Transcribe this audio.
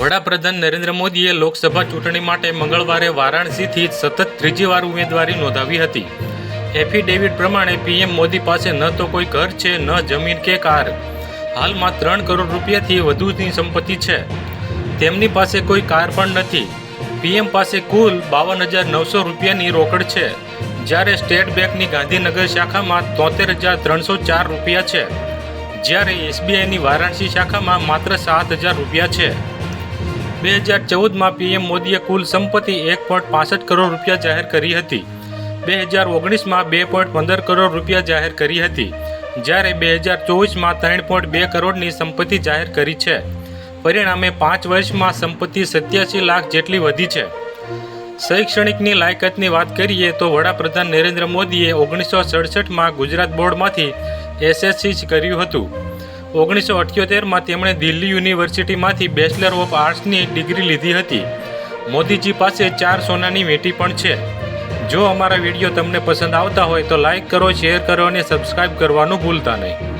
વડાપ્રધાન નરેન્દ્ર મોદીએ લોકસભા ચૂંટણી માટે મંગળવારે વારાણસીથી સતત ત્રીજી વાર ઉમેદવારી નોંધાવી હતી. એફિડેવિટ પ્રમાણે પીએમ મોદી પાસે ન તો કોઈ ઘર છે, ન જમીન કે કાર. હાલમાં ત્રણ કરોડ રૂપિયાથી વધુની સંપત્તિ છે. તેમની પાસે કોઈ કાર પણ નથી. પીએમ પાસે કુલ બાવન હજાર નવસો રૂપિયાની રોકડ છે. જ્યારે સ્ટેટ બેંકની ગાંધીનગર શાખામાં તોતેર હજાર ત્રણસો ચાર રૂપિયા છે. જ્યારે એસબીઆઈની વારાણસી શાખામાં માત્ર સાત હજાર રૂપિયા છે. બે હજાર ચૌદમાં પીએમ મોદીએ કુલ સંપત્તિ એક પોઈન્ટ પાસઠ કરોડ રૂપિયા જાહેર કરી હતી. બે હજાર ઓગણીસમાં બે પોઈન્ટ પંદર કરોડ રૂપિયા જાહેર કરી હતી. જ્યારે બે હજાર ચોવીસમાં ત્રણ પોઈન્ટ બે કરોડની સંપત્તિ જાહેર કરી છે. પરિણામે પાંચ વર્ષમાં સંપત્તિ સત્યાસી લાખ જેટલી વધી છે. શૈક્ષણિકની લાયકાતની વાત કરીએ તો વડાપ્રધાન નરેન્દ્ર મોદીએ ઓગણીસો સડસઠમાં ગુજરાત બોર્ડમાંથી એસએસસી કર્યું હતું. ઓગણીસો અઠ્યોતેરમાં તેમણે દિલ્હી યુનિવર્સિટીમાંથી બેચલર ઓફ આર્ટ્સની ડિગ્રી લીધી હતી. મોદીજી પાસે ચાર સોનાની વેટી પણ છે. જો અમારા વીડિયો તમને પસંદ આવતા હોય તો લાઈક કરો શેર કરો અને સબસ્ક્રાઈબ કરવાનું ભૂલતા નહીં.